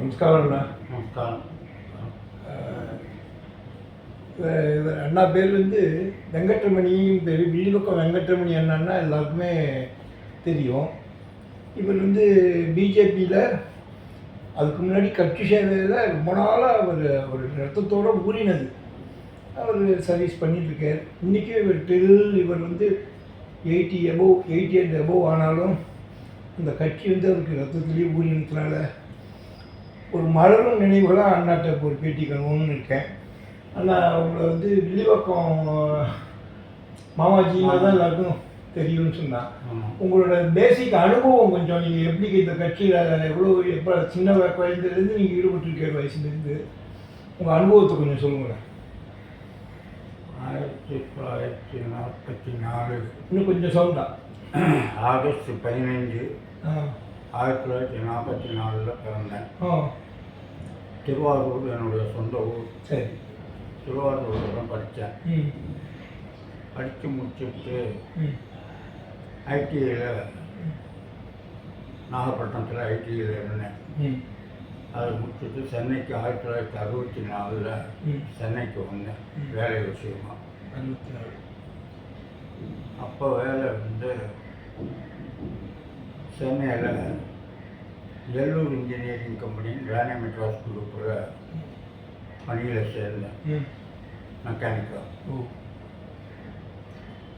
நமஸ்காரம் அண்ணா நமஸ்காரம் அஹ், இவர் இவர் அண்ணா பேர் வந்து வெங்கட்ரமணியும் பேர் வில்லிபக்கம் வெங்கட்ரமணி அண்ணான்னா எல்லாருக்குமே தெரியும் இவர் வந்து பிஜேபியில் அதுக்கு முன்னாடி கட்சி சேவையில் ரொம்ப நாளாக அவர் ஒரு ரத்தத்தோடு ஊறினது அவர் சர்வீஸ் பண்ணிட்டுருக்கார் இன்றைக்கும் இவர் டில் இவர் வந்து eighty above eighty and above ஆனாலும் அந்த கட்சி வந்து அவருக்கு ரத்தத்துலேயே ஊறினதுனால ஒரு மலரும் நினைவுகளாக அண்ணாட்ட ஒரு பேட்டி கணுன்னு இருக்கேன். ஆனால் அவங்கள வந்து வில்லிவாக்கம் மாமாஜிங்க தான் எல்லாருக்கும் தெரியும்னு சொன்னான். உங்களோட பேசிக் அனுபவம் கொஞ்சம் நீங்கள் எப்படி இந்த கட்சியில் எவ்வளோ எப்போ சின்ன வ- குழந்தையிலேருந்து நீங்கள் ஈடுபட்டிருக்க வயசுலேருந்து? உங்கள் அனுபவத்தை கொஞ்சம் சொல்லுங்களேன். ஆயிரத்தி தொள்ளாயிரத்தி நாற்பத்தி நாலு. இன்னும் கொஞ்சம் சவுண்டா ஆகஸ்ட் பதினைஞ்சு. ஆயிரத்தி தொள்ளாயிரத்தி நாற்பத்தி நாலில் பிறந்தேன். திருவாரூர் என்னுடைய சொந்த ஊர். சரி. திருவாரூரில் தான் படித்தேன் படித்து முடிச்சுட்டு ம். ஐடிஐயில் நாகப்பட்டினத்தில் ஐடிஐயில் இருந்தேன். அதை முடிச்சுட்டு சென்னைக்கு ஆயிரத்தி தொள்ளாயிரத்தி அறுபத்தி நாலில் சென்னைக்கு வந்தேன். வேலை விஷயமா. அப்போ வேலை வந்து சென்னையில் எல்லூர் இன்ஜினியரிங் கம்பெனி ராணி மெட்ராஸ் குரூப்பில் பணியில் சேர்ந்தேன் ம். மெக்கானிக்கா ஓ.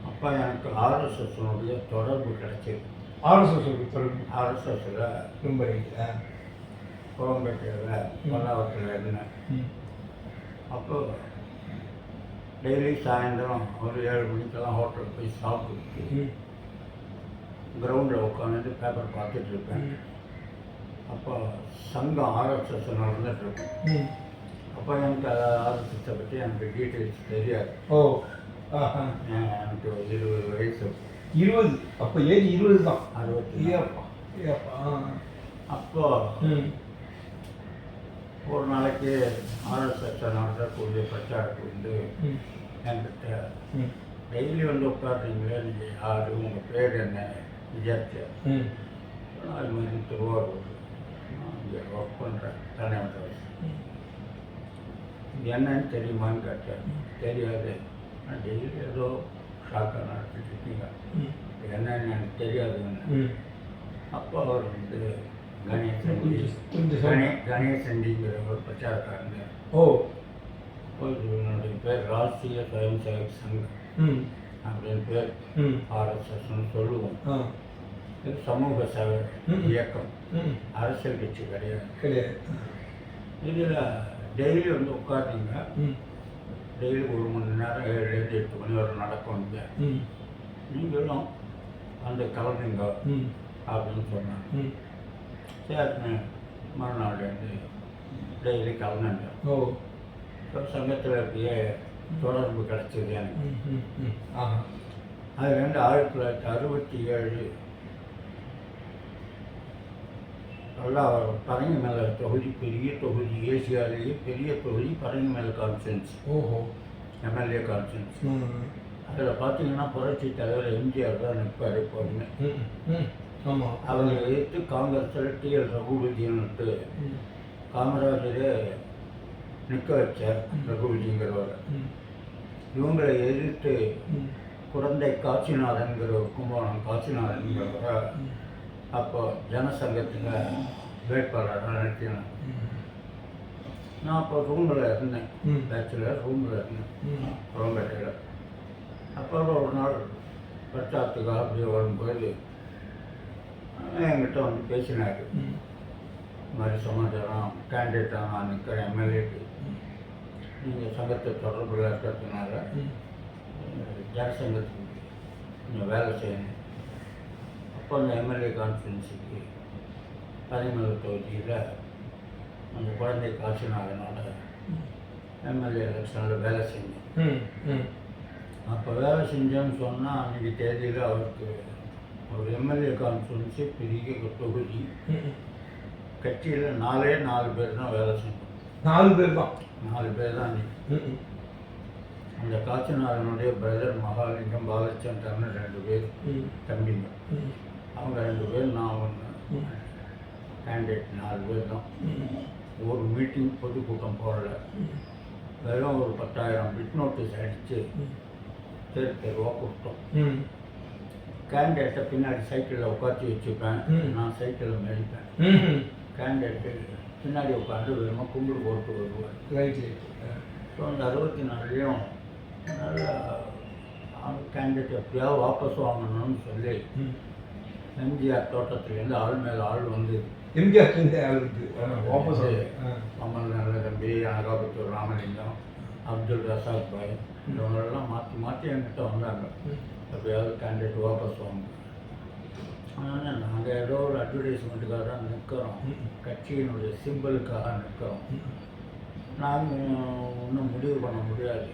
அப்போ எனக்கு ஆர்எஸ்எஸ்னுடைய தொடர்பு கிடைச்சது. ஆர்எஸ்எஸ் தொடர்பு. ஆர்எஸ்எஸில் ஆ. குளம்பேட்டையில் பல்லாவரத்தில் இருந்தேன். அப்போ டெய்லி சாயந்தரம் ஒரு ஏழு மணிக்கெல்லாம் ஹோட்டலுக்கு போய் சாப்பிட்டு கிரவுண்டில் உட்காந்துட்டு பேப்பர் பார்த்துட்டு இருப்பேன். அப்போ சங்கம் ஆர்எஸ்எஸ் நடந்துட்டு இருக்கும் ம். அப்போ எனக்கு ஆர்எஸ்எஸை பற்றி எனக்கு டீட்டெயில்ஸ் தெரியாது. ஓ. எனக்கு ஒரு இருபது வயசு. இருபது. அப்போ ஏஜ் இருபது தான். அறுபத்தி. ஏப்பா. ஏப்பா. அப்போ ஒரு நாளைக்கு ஆர்எஸ்எஸ் நடத்தக்கூடிய பிரச்சாரத்துக்கு வந்து என்கிட்ட டெய்லி வந்து உட்காடுறீங்களே நீங்கள் யார்? உங்கள் பேர் என்ன? விஜயாத்தியா ம் நான் இது மாதிரி திருவாரூர் நான் இங்கே ஒர்க் பண்ணுறேன் தலைவர் ம் இது என்னன்னு தெரியுமான்னு கேட்டேன் தெரியாது நான் டெய்லி ஏதோ ஷாக்காக நடத்திட்டு இருக்கீங்க ம் என்னன்னு எனக்கு தெரியாதுன்னு ம் அப்போ அவர் வந்து கணேசன் கொஞ்சம் கொஞ்சம் கணே சொல்லுங்க. கணேசன்டிங்கிற ஒரு பிரச்சாரக்காரங்க ஓ ஒரு என்னுடைய பேர் ராஷ்ட்ரிய ஸ்வயம் சேவக் சங்கம் ம் அப்படின்னு பேர் ம் ஆர்எஸ்எஸ்ன்னு சொல்லுவோம் ஆ இது சமூக சேவை. இயக்கம் அரசியல் கட்சி கிடையாது. கிடையாது. இதில் டெய்லி வந்து உட்காருங்க ம் டெய்லி ஒரு மணி நேரம் ஏழுலேருந்து எட்டு மணி வரை நடக்கும் இங்க. நீங்களும் வந்து கலந்துங்க அப்படின்னு சொன்னாங்க. சரி மறுநாள்லேருந்து டெய்லி கலந்துங்க. ஓ. இப்போ சங்கத்தில் அப்படியே தொடர்பு கிடைச்சது எனக்கு. ஆஹா. அதுலேருந்து ஆயிரத்தி தொள்ளாயிரத்தி அறுபத்தி ஏழு பல்லாவரம் பரங்கிமலை தொகுதி பெரிய தொகுதி ஏசியாவிலேயே பெரிய தொகுதி பரங்கிமலை கான்ஸ்டன்ஸ் ஓஹோ. எம்எல்ஏ ம் அதில் பார்த்தீங்கன்னா புரட்சி தலைவர் எம்ஜிஆர் தான் நிற்பார் எப்போதுமே ஆமாம் அவரை எதிர்த்து காங்கிரஸில் டிஎல் ரகுபதினுட்டு காமராஜரே நிற்க வச்சார் ரகுபதிங்கிறவர். இவங்களை எதிர்த்து குழந்தை காசிநாதன்கிற கும்பகோணம் காசிநாதன்கிறவரை அப்போ ஜனசங்கத்தில் வேட்பாளராக நிறுத்தினேன் ம் நான் அப்போ ரூமில் இருந்தேன். பேச்சுலர் ரூமில் இருந்தேன். குளம்பேட்டையில் அப்போ ஒரு நாள் பிரச்சாரத்துக்காக அப்படியே வரும்போது என்கிட்ட வந்து பேசினார். ம். இந்த மாதிரி சமாச்சாரம் கேண்டிடேட்டாக நான் நிற்கிறேன் எம்எல்ஏக்கு நீங்கள் சங்கத்தை தொடர்பில் இருக்கிறதுனால ஜனசங்கத்துக்கு கொஞ்சம் வேலை செய்யணும் அந்த எம்எல்ஏ கான்ஃபரன்ஸுக்கு பதிமூணு தொகுதியில் அந்த குழந்தை காசினாதனால எம்எல்ஏ எலெக்ஷனில் வேலை செஞ்சேன். அப்போ வேலை செஞ்சேன்னு சொன்னால் அன்றைக்கி தேதியில் அவருக்கு ஒரு எம்எல்ஏ கான்ஃபரன்ஸு பெரிய ஒரு தொகுதி. கட்சியில் நாலே நாலு பேர் தான் வேலை செஞ்சோம். நாலு பேர் தான்? நாலு பேர் தான் ம் அந்த காசிநாதனுடைய பிரதர் மகாலிங்கம் பாலச்சந்திரன் ரெண்டு பேர் தம்பிங்க. அவங்க ரெண்டு பேர் நான் ஒன்று. கேண்டிடேட் நாலு பேர் தான். ஒரு மீட்டிங் பொதுக்கூட்டம் போடல. வெறும் ஒரு பத்தாயிரம் பிட் நோட்டீஸ் அடித்து தெரு தெருவாக கொடுத்தோம் ம். கேண்டேட்டை பின்னாடி சைக்கிளில் உட்காந்து வச்சுப்பேன். நான் சைக்கிளில் மேடிப்பேன் ம் கேண்டேட்டு பின்னாடி உட்காந்து வெறும் கும்பிடு போட்டு வருவார். ரைட் ஸோ அந்த அறுபத்தி நாலுலேயும் நல்ல கேண்டேட் எப்படியாவது வாபஸ் வாங்கணும்னு சொல்லி எம்ஜிஆர் தோட்டத்துலேருந்து ஆள் மேலே ஆள் வந்து எம்ஜிஆர் இந்த ஆளுக்கு வாபஸ் ஆகுது. ஆ. அமல் நல்ல தம்பி அனகாபத்தூர் ராமலிங்கம் அப்துல் ரசாக் பாய் இவங்களெல்லாம் மாற்றி மாற்றி என்கிட்ட வந்தாங்க. எப்படியாவது கேண்டேட் வாபஸ் வாங்க ஆனால் நாங்கள் ஏதோ ஒரு அட்வர்டைஸ்மெண்ட்டுக்காக தான் நிற்கிறோம். கட்சியினுடைய சிம்பிளுக்காக நிற்கிறோம். நாங்கள் ஒன்றும் முடிவு பண்ண முடியாது.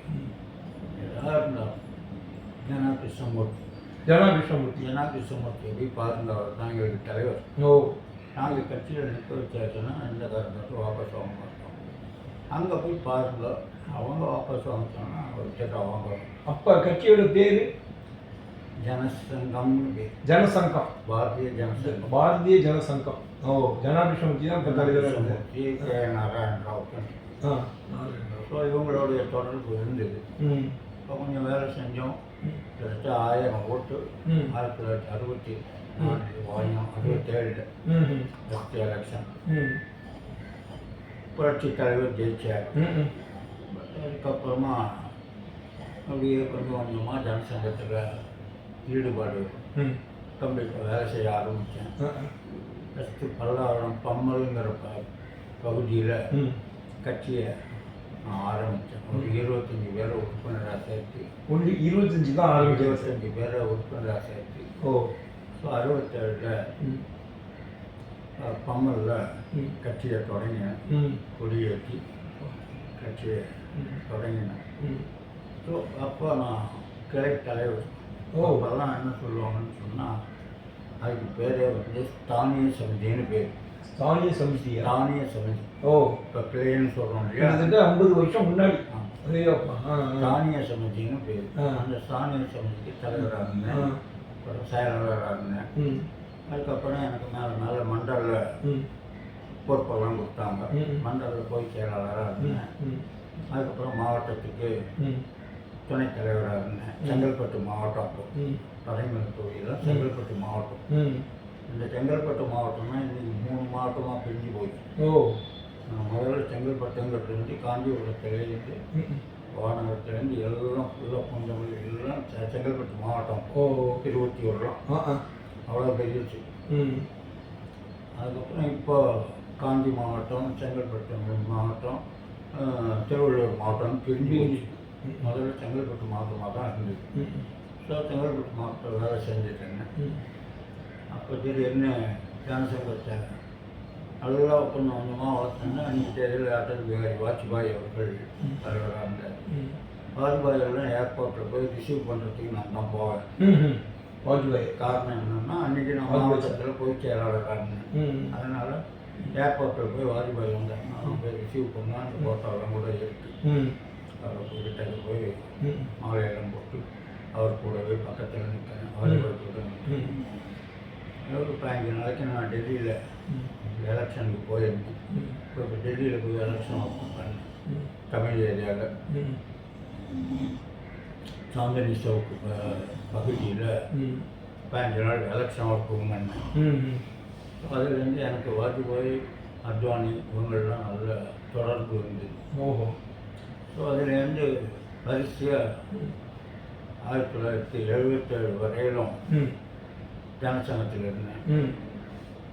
எதாக இருந்தாலும் ஜனா கிருஷ்ணமூர்த்தி ஜனா கிருஷ்ணமூர்த்தி ஜனா கிருஷ்ணமூர்த்தி எப்படி பாருங்க அவர் தான் எங்களுக்கு தலைவர். ஓ. நாங்கள் கட்சியில் நிற்க வச்சாச்சுன்னா எந்த காரணத்துக்கும் வாபஸ் வாங்க மாட்டோம். அங்கே போய் பாருங்க அவங்க வாபஸ் வாங்கிட்டோம்னா அவர் கேட்டால் வாங்குவோம் அப்போ கட்சியோட பேர்? ஜனசங்கம்னு பேர். ஜனசங்கம். பாரதிய ஜனசங்கம். பாரதிய ஜனசங்கம். ஓ ஜனா கிருஷ்ணமூர்த்தி தான் இப்போ கே. நாராயண ராவ் ஸோ இவங்களுடைய தொடர்பு இருந்தது. இப்போ கொஞ்சம் வேலை செஞ்சோம். கிட்டத்தட்ட ஆயிரம் ஓட்டு. ஆயிரத்தி தொள்ளாயிரத்தி அறுபத்தி நாலு வாங்கினோம் அறுபத்தேழு. ஃபஸ்ட் எலெக்ஷன் புரட்சி தலைவர் ஜெயிச்சார். அதுக்கப்புறமா அப்படியே கொஞ்சம் கொஞ்சமாக ஜனசங்கத்தில் ஈடுபாடு கம்ப்யூட்டர் வேலை செய்ய ஆரம்பித்தேன். ஃபஸ்ட்டு பல்லாவரம் பம்மலுங்கிற பகுதியில் கட்சியை நான் ஆரம்பித்தேன் ஒரு இருபத்தஞ்சி பேரை உறுப்பினராக சேர்த்து. ஒன்று இருபத்தஞ்சி தான் ஆரம்பிக்கிறது. இருபத்தஞ்சி பேரை உறுப்பினராக சேர்த்து. ஓ. ஸோ அறுபத்தேழில் பம்மலில் கட்சியை தொடங்கினேன். ம். கொடியேற்றி கட்சியை. தொடங்கினேன். ம். ஸோ அப்போ நான் கிளை தலைவர். ஓ. அப்போல்லாம் என்ன சொல்லுவாங்கன்னு சொன்னால் அதுக்கு பேரே வந்து ஸ்தானிய சமிதின்னு பேர். ஸ்தானிய சமிதியா ஸ்தானிய சமிதி. ஓ. இப்போ கிளைன்னு சொல்கிறோம் இல்லையா? கிட்டத்தட்ட ஐம்பது வருஷம் முன்னாடி. ஆ. ஸ்தானிய சமிதின்னு பேர். அந்த ஸ்தானிய சமிதிக்கு தலைவராக. இருந்தேன் அப்புறம் செயலாளராக இருந்தேன் அதுக்கப்புறம் எனக்கு மேலே மேலே மண்டலில் ம். பொறுப்பெல்லாம் கொடுத்தாங்க. மண்டலில் போய் செயலாளராக இருந்தேன். அதுக்கப்புறம் மாவட்டத்துக்கு துணைத் தலைவராக இருந்தேன். செங்கல்பட்டு மாவட்டம். அப்போ ம். தலைமையில் தொகுதியில் செங்கல்பட்டு மாவட்டம். இந்த செங்கல்பட்டு மாவட்டம்னா இன்னைக்கு மூணு மாவட்டமாக பிரிஞ்சு போச்சு. ஓ. முதல்ல செங்கல்பட்டுங்கிறதுலேருந்து காஞ்சிபுரத்துலேருந்து வானகத்துலேருந்து எல்லாம் ஃபுல்லாக பூந்தமல்லி எல்லாம் செங்கல்பட்டு மாவட்டம். ஓ. இருபத்தி ஆ அவ்வளோ பெருச்சு அதுக்கப்புறம் இப்போ காஞ்சி மாவட்டம் செங்கல்பட்டு மாவட்டம் திருவள்ளூர் மாவட்டம் பிரிஞ்சு முதல்ல செங்கல்பட்டு மாவட்டமாக தான் இருந்தது. ஸோ செங்கல்பட்டு மாவட்டம் வேலை செஞ்சுட்டு இருந்தேன். ம் அப்போ திடீர்னு ஜனசங்கத்தை நல்லா கொஞ்சம் கொஞ்சமாக வளர்த்தோன்னா அன்றைக்கி தேதியில் அடல் பிகாரி வாஜ்பாய் அவர்கள் இருந்தார். ம். வாஜ்பாய் எல்லாம் ஏர்போர்ட்டில் போய் ரிசீவ் பண்ணுறதுக்கு நான் தான் போவேன். வாஜ்பாய். காரணம் என்னென்னா அன்றைக்கி நான் மாவட்டத்தில் போய் செயலாளராக இருந்தேன். ம் அதனால் ஏர்போர்ட்டில் போய் வாஜ்பாய் வந்தேன். நான் போய் ரிசீவ் பண்ணால் அந்த ஃபோட்டோலாம் கூட இருக்கு ம் அவர் கிட்ட போய் மாலையெல்லாம் போட்டு அவர் கூடவே பக்கத்தில் நிற்கிறேன் வாஜ்பாய் கூட நிற்கிறேன் ஒரு பதினஞ்சு நாளைக்கு நான் டெல்லியில் எலெக்ஷனுக்கு போயிருந்தேன். இப்போ டெல்லியில் போய் எலெக்ஷன் பண்ணேன். தமிழ் ஏரியாவில் சாந்தனி சவுக்கு பகுதியில் பதினஞ்சு நாள் எலெக்ஷன் ஓப்பன் பண்ணேன் அதுலேருந்து எனக்கு வாஜ்பாய் அத்வானி இவங்கள்லாம் நல்ல தொடர்பு இருந்தது. ஓஹோ. ஸோ அதுலேருந்து வரிசையாக ஆயிரத்தி தொள்ளாயிரத்தி எழுபத்தேழு வரையிலும் ஜனசங்கத்தில் இருந்தேன்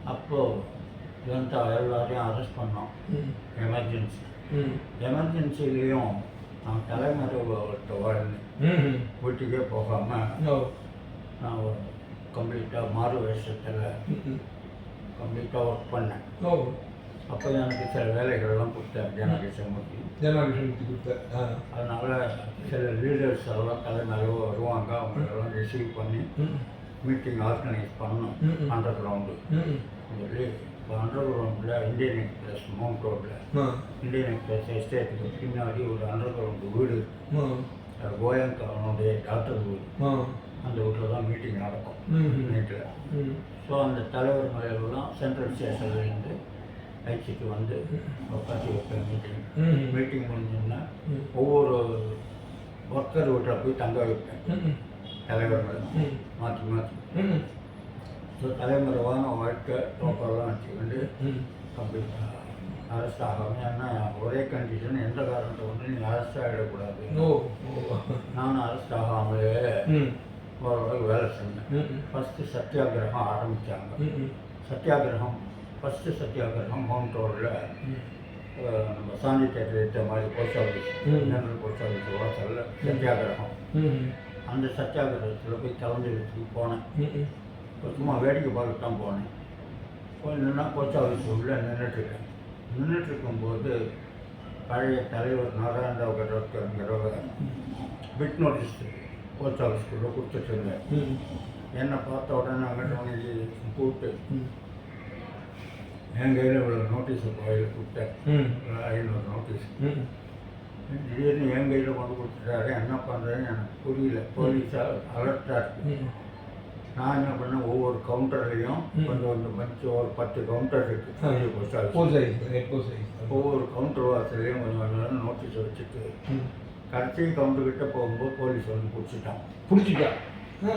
அப்போது ஜனதா எல்லாரையும் அரெஸ்ட் பண்ணோம். எமர்ஜென்சி எமர்ஜென்சிலையும் நான் தலைமறைவுகிட்ட வாழ்ந்தேன். வீட்டுக்கே போகாமல் நான் கம்ப்ளீட்டாக மாறு வேஷத்தில் கம்ப்ளீட்டாக ஒர்க் பண்ணேன். அப்போ எனக்கு சில வேலைகள்லாம் கொடுத்தார் ஜனகிருஷ்ணமூர்த்தி ஜனாகிருஷ்ணமூர்த்தி கொடுத்த ஆ. அதனால் சில லீடர்ஸ் எல்லாம் தலைமறைவு வருவாங்க. அவங்களெல்லாம் ரிசீவ் பண்ணி மீட்டிங் ஆர்கனைஸ் பண்ணணும் ம். அண்டர் கிரவுண்டு சொல்லி அண்டர் கிரவுண்டில் இந்தியன் எக்ஸ்பிரஸ் மவுண்ட் ரோட்டில் இந்தியன் எக்ஸ்பிரஸ் எஸ்டேட்டுக்கு பின்னாடி ஒரு அண்டர் கிரவுண்டு வீடு ஆ. அது கோயங்க் அவனுடைய டாக்டர் வீடு. அந்த வீட்டில் தான் மீட்டிங் நடக்கும். நைட்டில் ஸோ அந்த தலைவர்களெல்லாம் சென்ட்ரல் ஸ்டேஷன்லேருந்து அழைச்சிட்டு வந்து உட்காந்து வைப்பேன் மீட்டிங் மீட்டிங் முடிஞ்சோன்னா. ஒவ்வொரு ஒர்க்கர் வீட்டில் போய் தங்க வைப்பேன். தலைவர்கள். மாற்றி மாற்றி. ஸோ தலைமுறைவான வாழ்க்கை டோக்கர்லாம் வச்சுக்கிண்டு கம்ப்ளீட் அரெஸ்ட் ஆகாமல் ஏன்னா ஒரே கண்டிஷன் எந்த காரணத்தை கொண்டு நீங்கள் அரெஸ்ட் ஆகிடக்கூடாது நானும் அரெஸ்ட் ஆகாமலே ஓரளவுக்கு வேலை செஞ்சேன். ஃபஸ்ட்டு சத்தியாகிரகம் ஆரம்பித்தாங்க சத்தியாகிரகம் ஃபஸ்ட்டு சத்தியாகிரகம் மவுண்ட் ரோடில் நம்ம சாந்தி தேட்டர் மாதிரி post office. General post office வாசலில் சத்தியாகிரகம். அந்த சத்தியாகிரகத்தில் போய் கலந்துக்கிறதுக்கு போனேன். சும்மா வேடிக்கை பார்க்க தான் போனேன். போய் நின்னா போஸ்ட் ஆஃபீஸ் உள்ளே நின்றுட்டுருக்கேன் நின்றுட்டு இருக்கும்போது பழைய தலைவர் நாராயணராவ் கரோட்கருங்கிறவங்க பிட் நோட்டீஸ் போஸ்ட் ஆஃபீஸ்க்குள்ளே ம். என்னை பார்த்த உடனே அங்கிட்ட கூப்பிட்டு என் கையில் இவ்வளோ நோட்டீஸ் கையில் ஒரு ஐநூறு நோட்டீஸ். திடீர்னு என் கையில் கொண்டு கொடுத்துட்டாரு. என்ன பண்ணுறதுன்னு எனக்கு புரியல. போலீஸாக அலர்ட்டாக இருக்கு. நான் என்ன பண்ணேன்? ஒவ்வொரு கவுண்டர்லேயும். கொஞ்சம் கொஞ்சம் கொஞ்சம் ஒரு பத்து கவுண்டர் இருக்குது ஒவ்வொரு கவுண்டர் வாசல்லையும் கொஞ்சம் கொஞ்சம் நோட்டீஸ் வச்சுட்டு கடைசி கவுண்டர்கிட்ட போகும்போது போலீஸ் வந்து பிடிச்சிட்டான். பிடிச்சிட்டா? ஆ.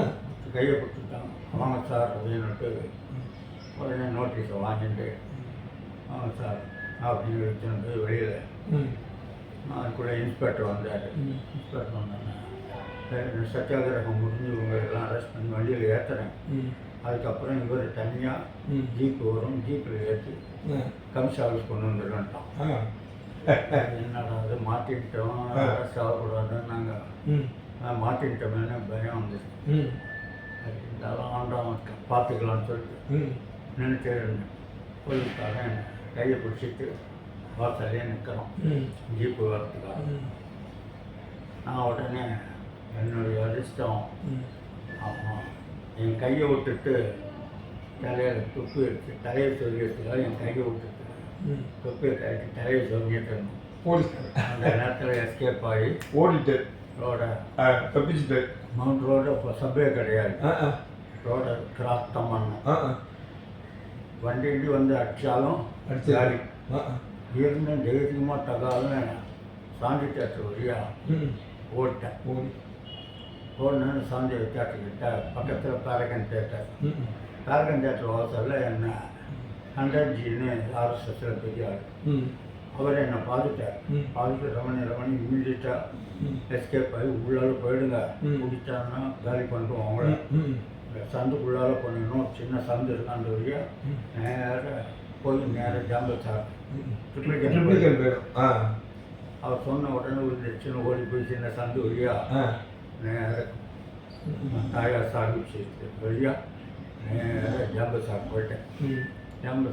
கையை பிடிச்சிட்டான் வாங்க சார் அப்படின்னுட்டு உடனே நோட்டீஸை வாங்கிட்டு வாங்க சார் அப்படின்னு எடுத்துன்னு போய் வெளியில் அதுக்குள்ளே இன்ஸ்பெக்டர் வந்தார். இன்ஸ்பெக்டர் வந்தாங்க சரி, சத்தியாகிரகம் முடிஞ்சு இவங்க எல்லாம் அரெஸ்ட் பண்ணி வண்டியில் ஏற்றுறேன் அதுக்கப்புறம் இவர் தனியாக ஜீப்பு வரும் ஜீப்பில் ஏற்றி கமிஷன் ஆஃபீஸ் கொண்டு வந்துடுன்ட்டான் ஆ. என்னடா அது மாட்டிக்கிட்டோம். அரெஸ்ட் ஆகக்கூடாதுன்னு நாங்கள் மாட்டிக்கிட்டோமேனு பயம் வந்துச்சு. இருந்தாலும் ஆண்டவன் பார்த்துக்கலாம்னு சொல்லிட்டு இருந்தேன். போலீஸ்காரன் கையை பிடிச்சிட்டு வாசல்லே நிற்கிறோம். ஜீப்பு வரத்துக்காக. நான் உடனே என்னுடைய அதிர்ஷ்டம் ம். ஆமாம் என் கையை விட்டுட்டு தலையில் துப்பி எடுத்து தலையை சொல்லிட்டுக்காக என் கையை விட்டுட்டு தொப்பியை கழிச்சு தலையை இருந்தோம் போலீஸ்காரன் அந்த நேரத்தில் எஸ்கேப் ஆகி ஓடிட்டு ரோட தப்பிச்சுட்டு மவுண்ட் ரோடு இப்போ சப்பே கிடையாது. ரோடை கிராஸ் தான் பண்ணோம். வண்டி வந்து அடித்தாலும் அடிச்சு இருந்து தைரியமாக தகாதுன்னு சாந்தி தேட்டர் வழியாக ம். ஓடிட்டேன் ஓடி. ஓடினு சாந்தி தேட்டர்கிட்ட பக்கத்தில் பேரகன் தேட்டர். பேரகன் தேட்டர் வாசலில் என்ன ஹண்ட்ரட் ஜின்னு ஆர்எஸ்எஸ்ஸில் பெரிய ஆள். அவர் என்னை பார்த்துட்டார். பார்த்துட்டு ரமணி ரமணி இம்மிடியட்டாக எஸ்கேப் ஆகி உள்ளால போயிடுங்க. பிடிச்சாங்கன்னா காலி பண்ணிட்டு அவங்கள. சந்துக்குள்ளால பண்ணணும் சின்ன சந்து இருக்கான்ற வழியா ம். நேராக போய் நேராக ஜாம்பல் சார் ட்ரிப்ளிகேட் போயிடும் ஆ. அவர் சொன்ன உடனே ஒரு சின்ன ஓடி போய் சின்ன சந்து வழியா ஆ. நேராக தாயார் சாஹிப் சேர்த்து வழியா நேராக சார் போயிட்டேன்.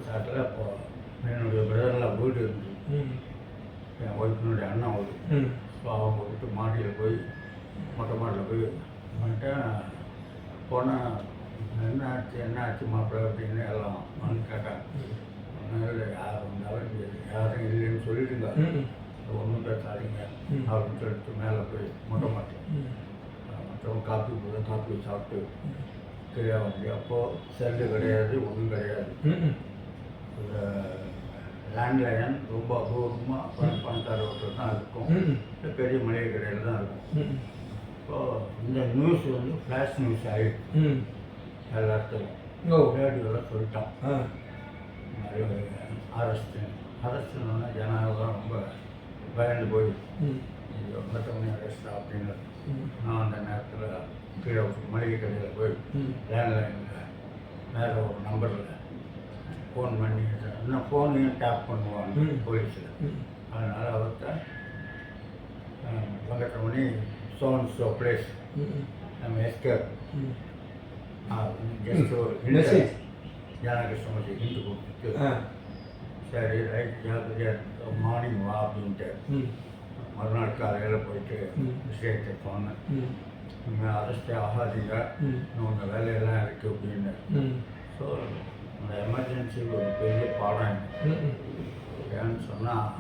சாட்டில் இப்போ என்னுடைய பிரதரில் வீடு இருந்துச்சு ம். என் ஒய்ஃபினுடைய வீடு. ம். ஸோ அவங்க விட்டு மாடியில் போய் மொட்டை மாடியில் போய் வந்துட்டேன் போனால் என்ன ஆச்சு? என்ன ஆச்சு மாப்பிள்ளை அப்படின்னு எல்லாம் கேட்டாங்க. இல்லை யார் வந்தாலும் யாரும் இல்லைன்னு சொல்லிடுங்க ஒன்றும் பேசாதீங்க. அப்படின்னு சொல்லிட்டு மேலே போய் மொட்டை மாட்டேன் மற்றவங்க காப்பி போட காப்பி சாப்பிட்டு கீழே வந்து அப்போது செல்லு கிடையாது ஒன்றும் கிடையாது. ஒரு லேண்ட்லைன் ரொம்ப அபூர்வமாக பண- பணக்கார ஒருத்தர் தான் இருக்கும். பெரிய மளிகை கடையில் தான் இருக்கும். ம் இப்போ இந்த நியூஸ் வந்து ஃப்ளாஷ் நியூஸ் ஆகிடுச்சு எல்லா இடத்துலையும் ரேடியோவில் சொல்லிட்டோம் அரெஸ்ட்னா ஜனங்கள்லாம் ரொம்ப பயந்து போய் இது மற்றவங்க அரெஸ்ட் அப்படின்னு நான் அந்த நேரத்தில் கீழே மளிகை கடையில் போய் லேண்ட்லைனில் வேறு ஒரு நம்பரில் ஃபோன் பண்ணி இன்னும் ஃபோனையும் டேப் பண்ணுவாங்க. போலீஸில். ம். அதனால் அவர்கிட்ட வெங்கட்ரமணி சோன் ஸோ பிளேஸ் நம்ம எஸ்கேப் ம். ஜஸ்ட் ஒரு Message. ஜனகிருஷ்ணமூர்த்தி ஹிந்து கொடுத்துட்டு சரி ரைட் ஜாக்கிரதையாக மார்னிங் வா அப்படின்ட்டு. மறுநாள் காலையில் போயிட்டு. விஷயத்தை சொன்னேன். நீங்கள் அரெஸ்டே ஆகாதீங்க. உங்கள் வேலையெல்லாம் இருக்குது அப்படின்னு. ஸோ அந்த எமர்ஜென்சி ஒரு பெரிய பாடம் எனக்கு ஏன்னு சொன்னால்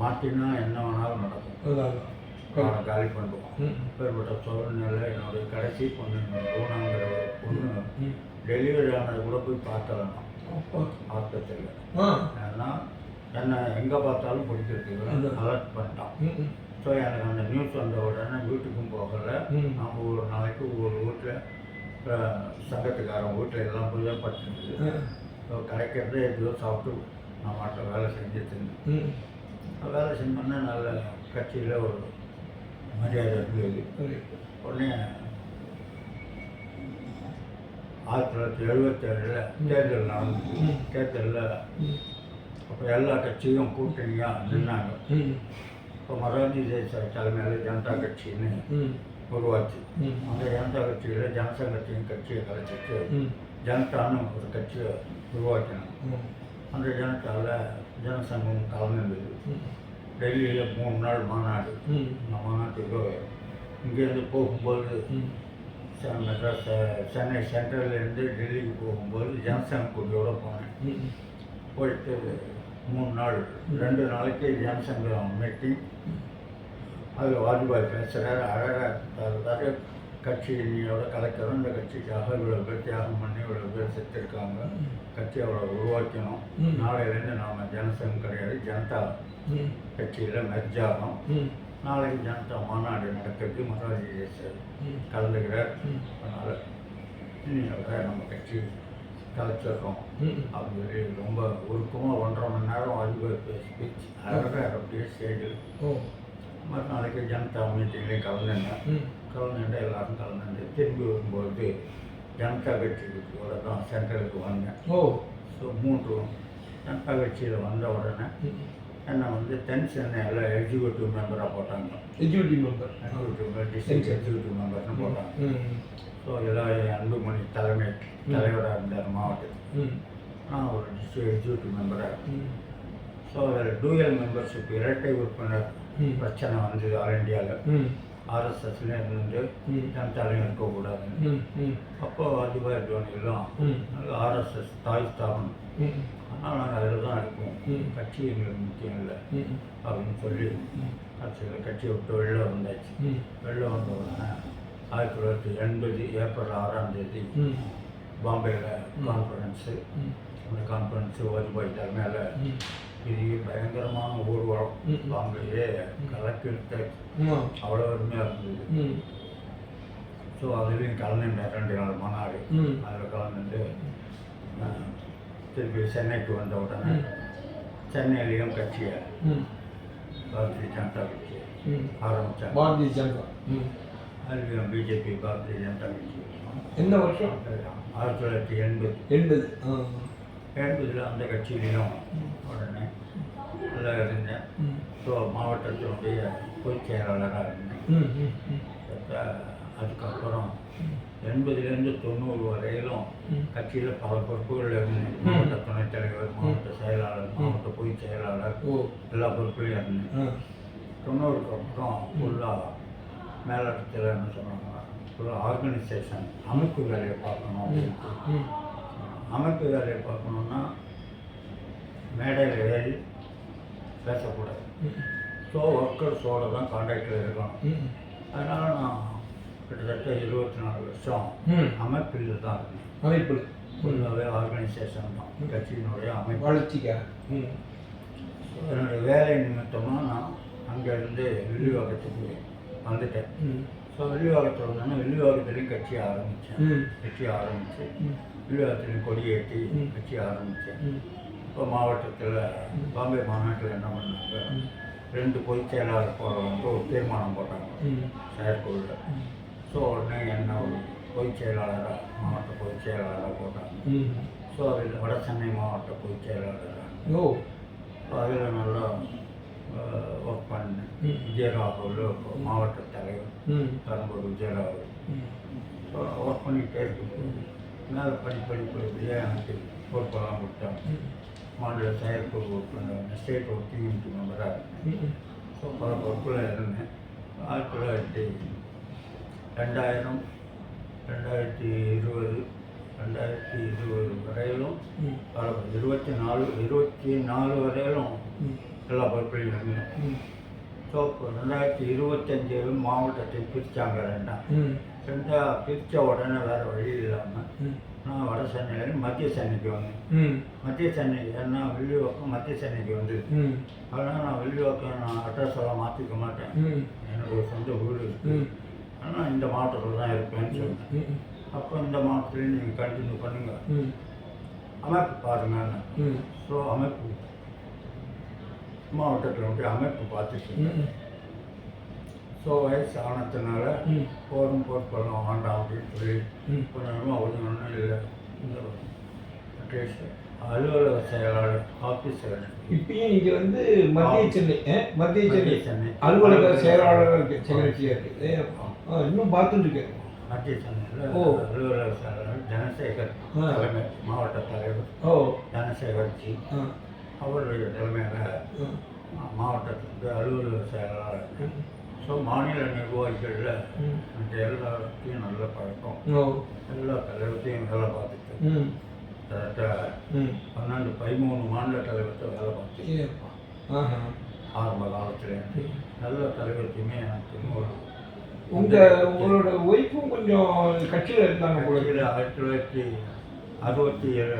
மாட்டினா என்ன வேணாலும் நடக்கும். காலி பண்ணுவோம் இப்பேற்பட்ட சூழ்நிலை என்னுடைய பொண்ணு ரூனாங்கிற ஒரு பொண்ணு டெலிவரி ஆனது கூட போய் பார்த்தலாம் ஆஸ்பத்திரியில். ஏன்னா என்னை எங்கே பார்த்தாலும் அதான். அலர்ட் பண்ணிட்டான். ஸோ எனக்கு அந்த நியூஸ் வந்த உடனே வீட்டுக்கும் போகலை. நம்ம ஒரு நாளைக்கு ஒரு வீட்டில் சங்கத்துக்காரன் வீட்டில் எல்லாம் போய் தான் படுத்துருக்குது. ஸோ கிடைக்கிறதே எப்படியோ சாப்பிட்டு நான் மாட்ட வேலை செஞ்சுட்டு வேலை செஞ்சோன்னே நல்ல கட்சியில் ஒரு மரியாதை இருந்தது உடனே ஆயிரத்தி தொள்ளாயிரத்தி எழுபத்தேழில் தேர்தல் நடந்தது தேர்தலில் அப்போ எல்லா கட்சியும் கூட்டணியாக நின்னாங்க. இப்போ மராஜி தேசாய் தலைமையில் ஜனதா கட்சின்னு உருவாச்சு. அந்த ஜனதா கட்சியில் ஜனசங்கத்தின் கட்சியை கலைச்சிட்டு ஜனதான்னு ஒரு கட்சியை உருவாக்கினாங்க. அந்த ஜனதாவில் ஜனசங்கம் கலந்துருந்தது டெல்லியில் மூணு நாள் மாநாடு. அந்த மாநாட்டுக்கு இங்கேருந்து போகும்போது மெட்ராஸ் செ- சென்னை சென்ட்ரல்லேருந்து டெல்லிக்கு போகும்போது ஜனசங்க கொடியோட போனேன். போயிட்டு மூணு நாள் ரெண்டு நாளைக்கு ஜனசங்கம் மீட்டிங் அதில் வாஜ்பாய் பேசுகிறாரு அழகாக கட்சி இன்னையோட கலைக்கிறோம் இந்த கட்சிக்காக இவ்வளோ பேர் தியாகம் பண்ணி இவ்வளோ பேர் செத்துருக்காங்க. கட்சி அவ்வளோ உருவாக்கணும். நாளையிலேருந்து நாம் ஜனசங்கம் கிடையாது. ஜனதா கட்சியில் மெர்ஜாகும் ம். நாளைக்கு ஜனதா மாநாடு நடக்கிறது மகாராஜி கலந்துக்கிறார். ம். அதனால் இன்னையோட நம்ம கட்சி கலைச்சிடுறோம். சொல்லி ரொம்ப உருக்கமாக ஒன்றரை மணி நேரம் வாஜ்பாய் பேசி பேச்சு அழகாக அப்படியே ஸ்டேஜில் ஓ. மறுநாளைக்கு ஜனதா மீட்டிங்லேயும் கலந்துருந்தேன் ம். கலந்துட்டு எல்லாரும் கலந்துட்டு திரும்பி வரும்போது ஜனதா கட்சியோட தான் சென்ட்ரலுக்கு வந்தேன். ஓ. ஸோ மூன்று ஜனதா கட்சியில் வந்த உடனே என்னை வந்து தென் சென்னையில் எக்ஸிக்யூட்டிவ் மெம்பராக போட்டாங்க. Executive member executive district executive மெம்பர்னு போட்டாங்க. ஸோ எல்லாம் அன்புமணி தலைமை தலைவராக இருந்தார் மாவட்டத்தில் ம். நான் ஒரு டிஸ்ட்ரிக்ட் எக்ஸிக்யூட்டிவ் மெம்பராக ஸோ அதில் டூயல் மெம்பர்ஷிப் இரட்டை உறுப்பினர். பிரச்சனை வந்தது ஆல் இண்டியாவில் ஆர்எஸ்எஸ்ல இருந்து. ஜனதாலையும் இருக்கக்கூடாது ம் ம். அப்போ வாஜ்பாய் தோனிலாம் ம். ஆர்எஸ்எஸ் தாய் ஸ்தாபனம். ஆனால் நாங்கள் அதில் தான் இருக்கோம். கட்சி எங்களுக்கு முக்கியம் இல்லை. அப்படின்னு சொல்லி கட்சியில் கட்சியை விட்டு வெளில வந்தாச்சு. வெளில வந்த உடனே ஆயிரத்தி தொள்ளாயிரத்தி எண்பது ஏப்ரல் ஆறாம் தேதி பாம்பேயில் கான்ஃபரன்ஸு அந்த கான்ஃபரன்ஸு வாஜ்பாய் தலைமையில் பெரிய பயங்கரமான ஊர்வலம். பாம்பேயே கலக்கி ம் அவ்வளோ அருமையாக இருந்தது. ஸோ அதுலேயும் கலந்துட்டேன் ரெண்டு நாள் மாநாடு. அதில் கலந்துட்டு திருப்பி சென்னைக்கு வந்த உடனே. சென்னையிலையும் கட்சியை பாரதிய ஜனதா கட்சி ஆரம்பித்தாங்க பாரதிய ஜனதா. அதுலேயும் பிஜேபி பாரதிய ஜனதா கட்சி. என்ன வருஷம்? ஆயிரத்தி தொள்ளாயிரத்தி எண்பது. எண்பது. எண்பதில் அந்த கட்சியிலையும் உடனே நல்லா இருந்தேன். ஸோ மாவட்டத்தினுடைய பொதுச் செயலாளராக இருந்தேன். அதுக்கப்புறம் எண்பதுலேருந்து தொண்ணூறு வரையிலும். கட்சியில் பல பொறுப்புகள் இருந்தேன் மாவட்ட துணைத் தலைவர் மாவட்ட செயலாளர் மாவட்ட பொதுச் செயலாளர் எல்லா பொறுப்புலையும் இருந்தேன் தொண்ணூறுக்கு அப்புறம் ஃபுல்லாக மேலிடத்தில் என்ன சொன்னாங்க ஃபுல்லாக ஆர்கனைசேஷன் அமைப்பு வேலையை பார்க்கணும் ம். அமைப்பு வேலையை பார்க்கணுன்னா மேடையில் ஏறி பேசக்கூடாது. ஸோ ஒர்க்கர்ஸோட தான் கான்டாக்டில் இருக்கணும். அதனால் நான் கிட்டத்தட்ட இருபத்தி நாலு வருஷம் அமைப்பில் தான் இருந்தேன் அமைப்பில். ஃபுல்லாகவே ஆர்கனைசேஷன் தான். கட்சியினுடைய அமைப்பு. வளர்ச்சிக்காக என்னுடைய வேலை நிமித்தமாக நான் அங்கேருந்து வில்லிவாக்கத்துக்கு வந்துட்டேன். ஸோ வில்லிவாக்கத்தில் வந்தோன்னா வில்லிவாக்கத்துலேயும் கட்சி ஆரம்பித்தேன். கட்சி ஆரம்பித்து வில்லிவாக்கத்துலேயும் கொடியேற்றி. கட்சி ஆரம்பித்தேன். இப்போ மாவட்டத்தில் பாம்பே மாநாட்டில் என்ன பண்ணாங்க? ரெண்டு பொதுச் செயலாளர் போகிறவங்க ஒரு தீர்மானம் போட்டாங்க. செயற்குழுவில் ஸோ உடனே என்ன ஒரு பொதுச் செயலாளராக மாவட்ட பொதுச் செயலாளராக போட்டாங்க. ஸோ அதில் வட சென்னை மாவட்ட பொதுச் செயலாளராக ஓ. அதில் நல்லா ஒர்க் பண்ணேன். விஜயராகவில் மாவட்ட தலைவர் பெரம்பூர் விஜயராகவ் ம். ஸோ ஒர்க் பண்ணிகிட்டே இருக்கும்போது மேலே படி படி படிப்படியாக எனக்கு பொறுப்பெல்லாம் கொடுத்தாங்க? மாநில செயற்குழு உறுப்பினர் ஸ்டேட் ஒர்க்கிங் மெம்பராக இருந்தேன். ஸோ பல பொறுப்பில் இருந்தேன். ஆயிரத்தி தொள்ளாயிரத்தி ரெண்டாயிரம் ரெண்டாயிரத்தி இருபது ரெண்டாயிரத்தி இருபது வரையிலும் இருபத்தி நாலு இருபத்தி நாலு வரையிலும் எல்லா பொறுப்பிலையும் இருந்தேன் ம். ஸோ ரெண்டாயிரத்தி இருபத்தஞ்சு மாவட்டத்தை பிரித்தாங்க ரெண்டாம் ரெண்டா பிரித்த உடனே வேறு வழி இல்லாமல் நான் வட சென்னையில் மத்திய சென்னைக்கு வந்தேன். மத்திய சென்னை ஏன்னா வில்லிவாக்கம் மத்திய சென்னைக்கு வந்து அதனால் நான் வில்லிவாக்கம் நான் அட்ரஸ் எல்லாம் மாற்றிக்க மாட்டேன். ம். என்னுடைய சொந்த வீடு இருக்கு. ம். ஆனால் இந்த மாவட்டத்தில் தான் இருப்பேன்னு சொன்னேன் அப்போ இந்த மாவட்டத்துலேயும் நீங்கள் கண்டினியூ பண்ணுங்க. ம். அமைப்பு பாருங்கன்னு ஸோ அமைப்பு. மாவட்டத்தினுடைய அமைப்பு பார்த்துட்டு ஸோ வயசு ஆனதுனால ம். போதும் போர்க்கொள்ளம் வேண்டாம் அப்படின்னு சொல்லி ம். கொஞ்சம் ஒன்றும் ஒன்றும் இல்லை. இந்த அட்லீஸ்ட் அலுவலக செயலாளர் ஆஃபீஸ் செயலாளர் இப்பயும் நீங்க வந்து மத்திய சென்னை? மத்திய சென்னை. சென்னை. அலுவலக செயலாளராக இருக்கு செக்ரட்டரியா இருக்கு. ஏ, ஆ, இன்னும் பார்த்துட்டு இருக்கேன் மத்திய சென்னையில் ஓ. அலுவலக செயலாளர் தனசேகர். தலைமை மாவட்ட தலைவர் ஓ. தனசேகர்ஜி அவருடைய தலைமையில். மாவட்டத்துக்கு அலுவலக செயலாளர். ஸோ மாநில நிர்வாகிகளில். அந்த எல்லாத்தையும் நல்ல பழக்கம். ஓ. எல்லா தலைவர்த்தையும் வேலை பார்த்துட்டு ம். பன்னெண்டு பதிமூணு மாநில தலைவர்கிட்ட வேலை பார்த்து ஏப்பா ஆஹா. ஆரம்ப காலத்துல. நல்ல தலைவர்த்தையுமே எனக்கு ஒரு உங்க உங்களோட ஒய்ஃபும் கொஞ்சம் கட்சியில் இருந்தாங்க. கோயிலில் ஆயிரத்தி தொள்ளாயிரத்தி அறுபத்தி ஏழு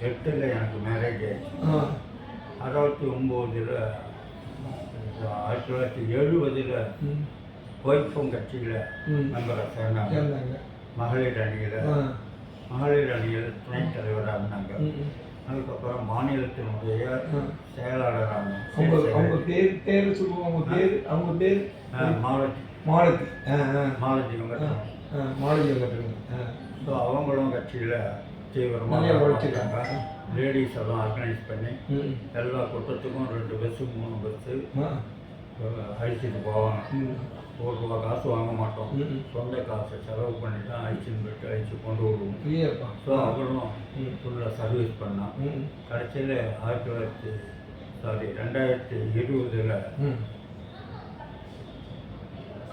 எட்டில் எனக்கு மேரேஜ் ஆயிடுச்சு. அறுபத்தி ஒம்போதில் ஆயிரத்தி தொள்ளாயிரத்தி எழுபதில் ஒய்ஃபும் கட்சியில் மெம்பராக சேர்ந்தாங்க. மகளிர் அணியில். மகளிர் அணியில் துணைத் தலைவராக இருந்தாங்க. அதுக்கப்புறம் மாநிலத்தினுடைய. செயலாளராக அவங்க பேர் பேர் சொல்லுவாங்க அவங்க பேர் அவங்க பேர்? மாலதி. மாலதி. மாலதி மாலதி கட்டுங்க ஆ. ஸோ அவங்களும் கட்சியில் தீவிரமாக உழைச்சிருக்காங்க. லேடிஸ் எல்லாம் ஆர்கனைஸ் பண்ணி எல்லா கூட்டத்துக்கும் ரெண்டு பஸ்ஸு மூணு பஸ்ஸு அழிச்சிட்டு போவாங்க. ஒரு ரூபா காசு வாங்க மாட்டோம். சொந்த காசை செலவு பண்ணி தான் அழிச்சின்னு போயிட்டு அழிச்சு கொண்டு ஐயப்பா ஸோ அவங்களும் ம். ஃபுல்லாக சர்வீஸ் பண்ணான் கடைசியில் ஆயிரத்தி தொள்ளாயிரத்தி சாரி ரெண்டாயிரத்தி இருபதில்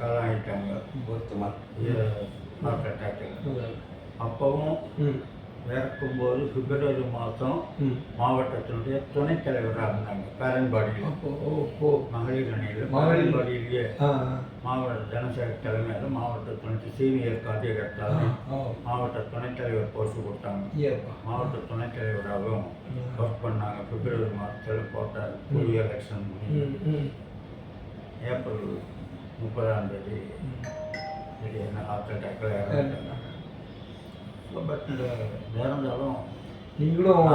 ம் காலாயிட்டாங்க பொருத்தமாக ஹார்ட் அட்டாக்கில் அப்போவும் இறக்கும்போது பிப்ரவரி மாதம் மாவட்டத்தினுடைய துணைத் தலைவராக இருந்தாங்க. பேரன்பாடியில். மகளிர் அணியில் மகளிர். பேரன்பாடியிலேயே ஆ மாவட்ட ஜனசேகர் தலைமையில் மாவட்ட துணைக்கு சீனியர் ஓ மாவட்ட துணைத் தலைவர் போஸ்ட் கொடுத்தாங்க. மாவட்ட துணைத் தலைவராகவும். ஒர்க் பண்ணாங்க. பிப்ரவரி மாதத்தில் போட்டார். புது எலெக்ஷன் ஏப்ரல் முப்பதாம் தேதி திடீர்னு ஹார்ட் அட்டாக்கில் இறந்துட்டாங்க பட் இறந்தாலும் நீங்களும்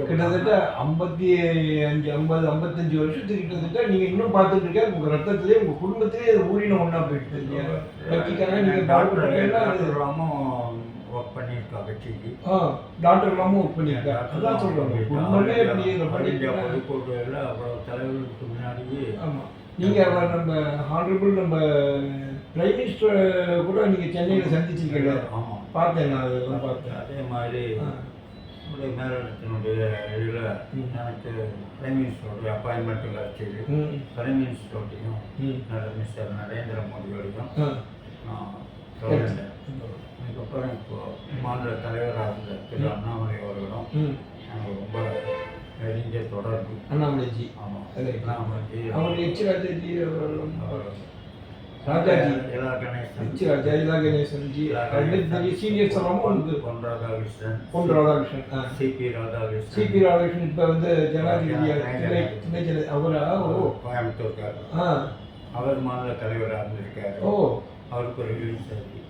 கிட்டத்தட்ட ஐம்பத்தி அஞ்சு ஐம்பது ஐம்பத்தஞ்சு வருஷத்துக்கு கிட்டத்தட்ட நீங்க இன்னும் பார்த்துட்டு இருக்க உங்க ரத்தத்திலே உங்க குடும்பத்திலே அது ஊறின ஒண்ணா போயிட்டு நீங்க டாக்டர் ராமும் ஒர்க் பண்ணியிருக்கா கட்சிக்கு. ஆ டாக்டர் இல்லாமல் ஒர்க் பண்ணியிருக்கேன் அதான் சொல்றாங்க குடும்பமே இப்படி இதை இந்தியா பண்ணிருக்காங்க பொதுக்கூட்டையில் அவ்வளோ தலைவர்களுக்கு முன்னாடியே ஆமா. நீங்க அவர் நம்ம ஹானரபிள் நம்ம பிரைம் மினிஸ்டர் கூட நீங்க சென்னையில சந்திச்சிருக்கீங்க ஆமாம் பார்த்தேன் நான் அதெல்லாம் பார்த்தேன். அதே மாதிரி. நம்முடைய மேலிடத்தினுடைய இதில். எனக்கு பிரைம் மினிஸ்டருடைய அப்பாயின்மெண்ட் கிடச்சி ம். பிரைம் மினிஸ்டரோடையும் மிஸ்டர் நரேந்திர மோடியோடையும் அதுக்கப்புறம் இப்போ மாநில தலைவராக இருந்த திரு அண்ணாமலை அவர்களும் எனக்கு ரொம்ப நெருங்கிய தொடர்பு. அண்ணாமலைஜி. ஆமாம் அதே. அண்ணாமலை அவர் எச் ராஜாஜி. ராஜாஜி. எல்லா கணேசன் எச் ராஜா இலா கணேசன் ஜி ரெண்டு சீனியர்ஸ் எல்லாம் வந்து Pon Radhakrishnan. Pon Radhakrishnan C P Radhakrishnan. C P Radhakrishnan இப்போ வந்து ஜனாதிபதியா துணை ஜன அவரா? ஓ. கோயம்புத்தூர்கார் ஆ. அவர் மாநில தலைவராக இருந்திருக்காரு. ஓ. அவருக்கு ஒரு ரிலீஸ் ஆகி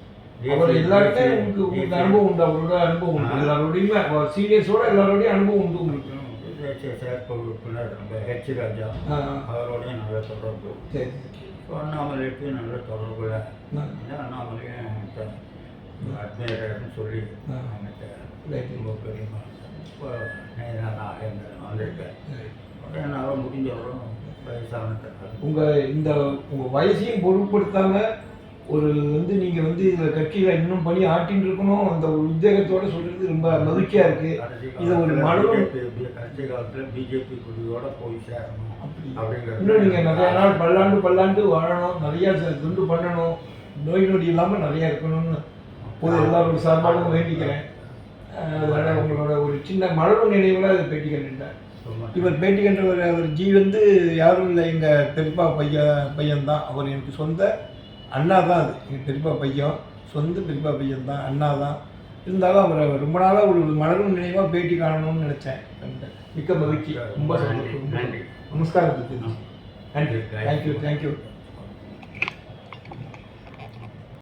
அவர் எல்லாருமே உங்களுக்கு உங்களுக்கு அனுபவம் உண்டு? அவரோட அனுபவம் உண்டு. எல்லாரோடையுமே சீனியர்ஸோட எல்லாரோடையும் அனுபவம் உண்டு உங்களுக்கு. தேசிய செயற்குழு உறுப்பினர் நம்ம ஹெச் ராஜா அவரோடையும் நல்ல தொடர்பு. இப்போ அண்ணாமலைக்கு நல்ல தொடர்புல அண்ணாமலையும் அட்மையர்னு சொல்லி ரொம்ப பெரிய மனுஷன். இப்போ நேராக எங்க வந்திருக்கேன் சரி. என்னால் முடிஞ்சவரும் வயசானதுனால உங்க இந்த உங்க வயசையும் பொருட்படுத்தாம ஒரு வந்து நீங்க வந்து இந்த கட்சியில இன்னும் பணி ஆட்டின்னு இருக்கணும் அந்த உத்வேகத்தோட சொல்றது ரொம்ப மகிழ்ச்சியா இருக்கு. கடைசி இதை ஒரு மனதும் கடைசி காலத்தில் பிஜேபி குடியோட போய் சேரணும் அப்படிங்கிறது. இன்னும் நீங்க நிறைய நாள் பல்லாண்டு பல்லாண்டு வாழணும் நிறைய தொண்டு பண்ணணும் நோய் நொடி இல்லாம நிறைய இருக்கணும்னு பொது எல்லாரோட சார்பாகவும் வேண்டிக்கிறேன். அதனால உங்களோட ஒரு சின்ன மலரும் நினைவுல அதை பேட்டிக்கிறேன் ரொம்ப இவர் பேட்டிக்கின்றவர் அவர் ஜி வந்து யாரும் இல்லை எங்கள் பெரியப்பா பையன் பையன்தான். அவர் எனக்கு சொந்த அண்ணா தான் அது. எங்கள் பெரியப்பா பையன் சொந்த பெரியப்பா பையன் தான் அண்ணா தான் இருந்தாலும் அவரை ரொம்ப நாளாக ஒரு மலரும் நினைவாக பேட்டி காணணும்னு நினச்சேன். மிக்க மகிழ்ச்சி. ரொம்ப சந்தோஷம். ரொம்ப நன்றி. நமஸ்காரம் நன்றி. Thank you thank you